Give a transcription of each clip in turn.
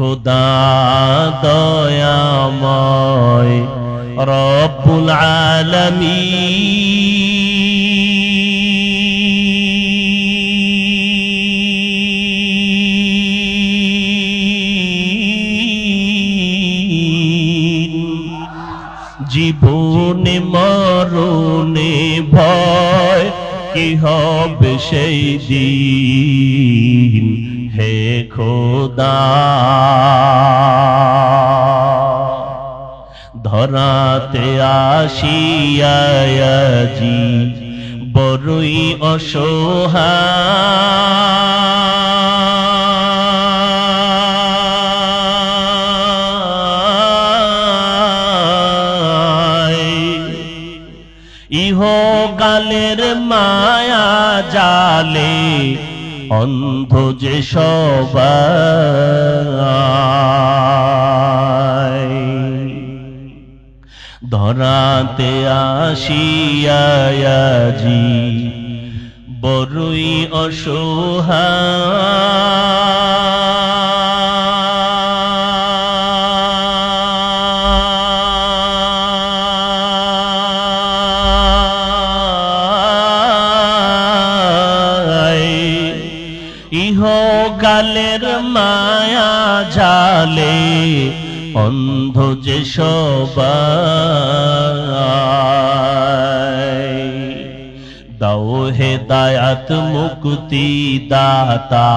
খোদা দয়াময় রব্বুল আলামিন। জীবনে মরণে ভয় কি হবে সেই দিন? হে খোদা। ধরাতে আসিয়াজি বড়ই অসহায়। ইহ গালের মায়া জালে অন্ধ যে সবাই ধরাতে আসিয়াজি বড়ই অসহায়। গালের মায়া জালে অন্ধ যে সবাই। দাও হে দায়াত মুক্তি দাতা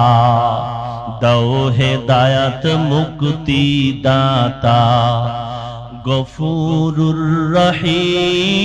দাও হে দায়াত মুক্তি দাতা গফুরুর রহিম।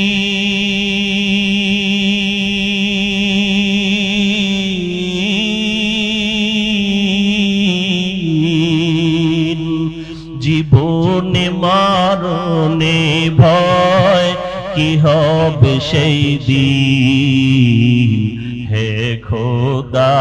মরণে ভয় কি হবে সেই দিন? হে খোদা।